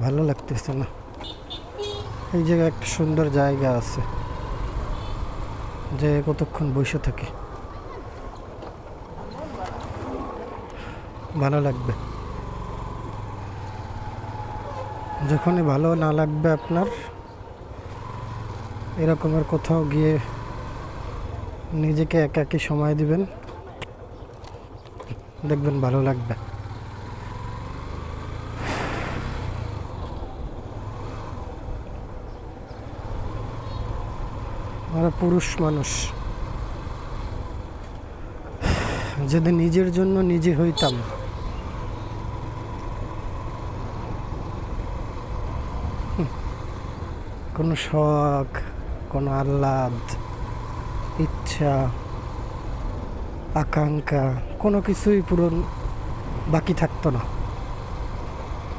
ভালো লাগতেছে না। এই জায়গায় একটা সুন্দর জায়গা আছে, যে কতক্ষণ বসে থাকি। ভালো লাগবে। যখনই ভালো না লাগবে আপনার এরকমের কোথাও গিয়ে নিজেকে একাকি সময় দিবেন, দেখবেন ভালো লাগবে। আমরা পুরুষ মানুষ। যদি নিজের জন্য নিজে হইতাম। কোনো শখ, কোনো আহ্লাদ, ইচ্ছা, আকাঙ্ক্ষা, কোনো কিছুই পূরণ বাকি থাকতো না।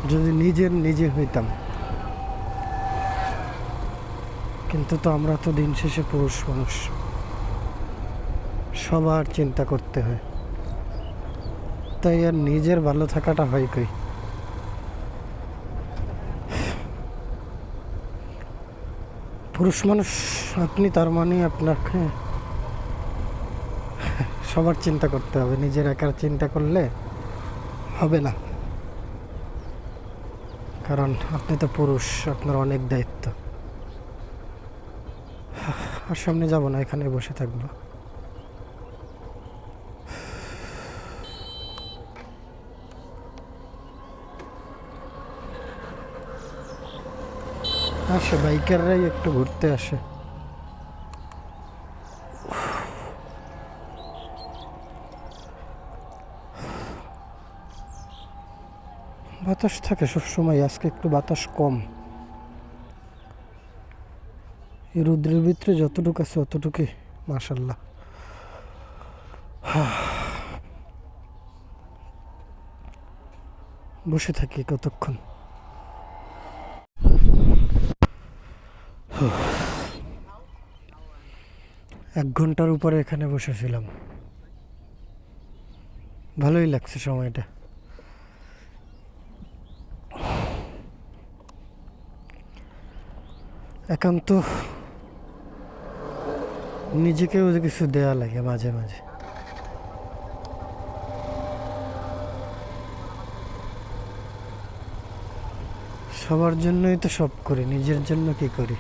যদি নিজের নিজে হইতাম। কিন্তু তো আমরা তো দিন শেষে পুরুষ মানুষ। সবার চিন্তা করতে হয়। তাই আর নিজের ভালো থাকাটা হয় কই? পুরুষ মানুষ, আপনি তার মানে আপনাকে সবার চিন্তা করতে হবে। নিজের একার চিন্তা করলে হবে না। কারণ আপনি তো পুরুষ, আপনার অনেক দায়িত্ব। আর সামনে যাব না, এখানে বসে থাকব। আসে, বাইকাররাই একটু ঘুরতে আসে। বাতাস থাকে সবসময়, আজকে একটু বাতাস কম। এই রুদ্রের ভিতরে যতটুকু আছে অতটুকুই মাশাল্লাহ বসে থাকি কতক্ষণ? এক ঘণ্টার উপরে এখানে বসেছিলাম ভালোই লাগছে সময়টা। একান্ত নিজেকেও কিছু দেওয়া লাগে মাঝে মাঝে। সবার জন্যই তো সব করি, নিজের জন্য কি করি?